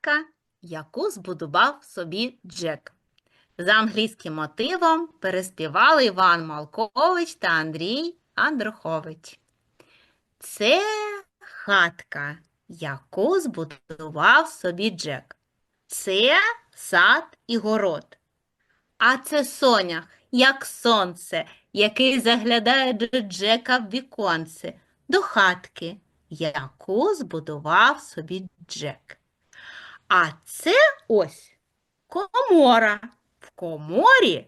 хатка, яку збудував собі Джек. За англійським мотивом переспівали Іван Малкович та Андрій Андрухович. Це хатка, яку збудував собі Джек. Це сад і город. А це сонях, як сонце, який заглядає до Джека в віконце, до хатки, яку збудував собі Джек. А це ось комора. В коморі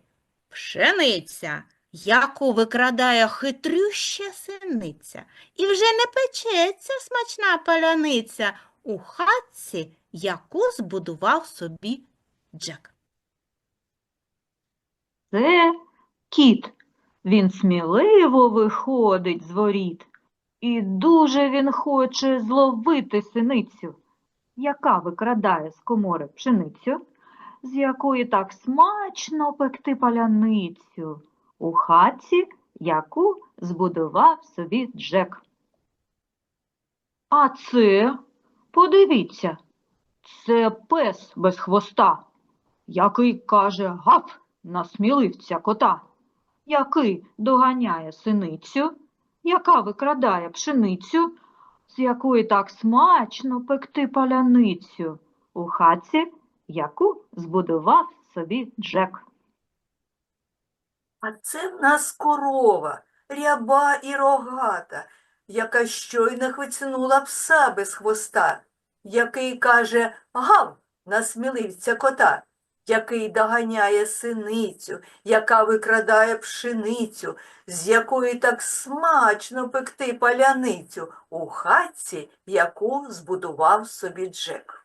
пшениця, яку викрадає хитрюща синиця. І вже не печеться смачна паляниця у хатці, яку збудував собі Джек. Це кіт. Він сміливо виходить з воріт. І дуже він хоче зловити синицю, яка викрадає з комори пшеницю, з якої так смачно пекти паляницю у хатці, яку збудував собі Джек. А це, подивіться, це пес без хвоста, який каже гав на сміливця кота, який доганяє синицю, яка викрадає пшеницю, з якої так смачно пекти паляницю у хатці, яку збудував собі Джек. А це в нас корова, ряба і рогата, яка щойно хвицнула пса без хвоста, який каже гав на сміливця кота, який доганяє синицю, яка викрадає пшеницю, з якої так смачно пекти паляницю у хатці, яку збудував собі Джек.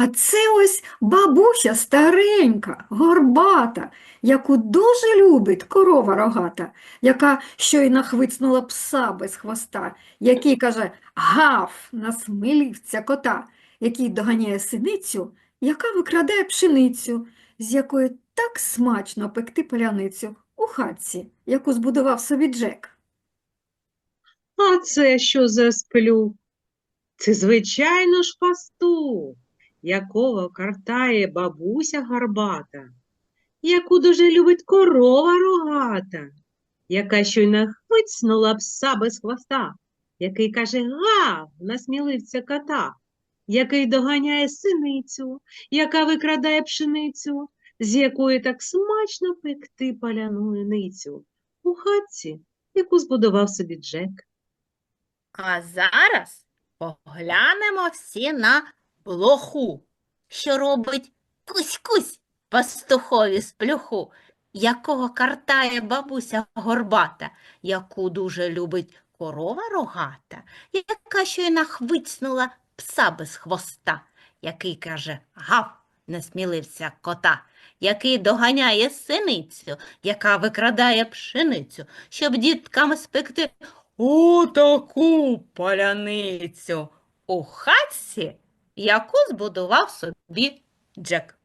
А це ось бабуся старенька, горбата, яку дуже любить корова рогата, яка щойно хвицнула пса без хвоста, який каже гав на сміливця кота, який доганяє синицю, яка викрадає пшеницю, з якої так смачно пекти паляницю у хатці, яку збудував собі Джек. А це що за сплю? Це, звичайно ж, пастух, якого картає бабуся горбата, яку дуже любить корова рогата, яка щойно хвицнула пса без хвоста, який каже гав на сміливця кота, який доганяє синицю, яка викрадає пшеницю, з якої так смачно пекти паляницю у хатці, яку збудував собі Джек. А зараз поглянемо всі на блоху, що робить кусь-кусь пастухові з плюху, якого картає бабуся горбата, яку дуже любить корова рогата, яка щойно хвицнула пса без хвоста, який каже гав, не смілився кота, який доганяє синицю, яка викрадає пшеницю, щоб діткам спекти Отаку паляницю у хатці, яку збудував собі Джек.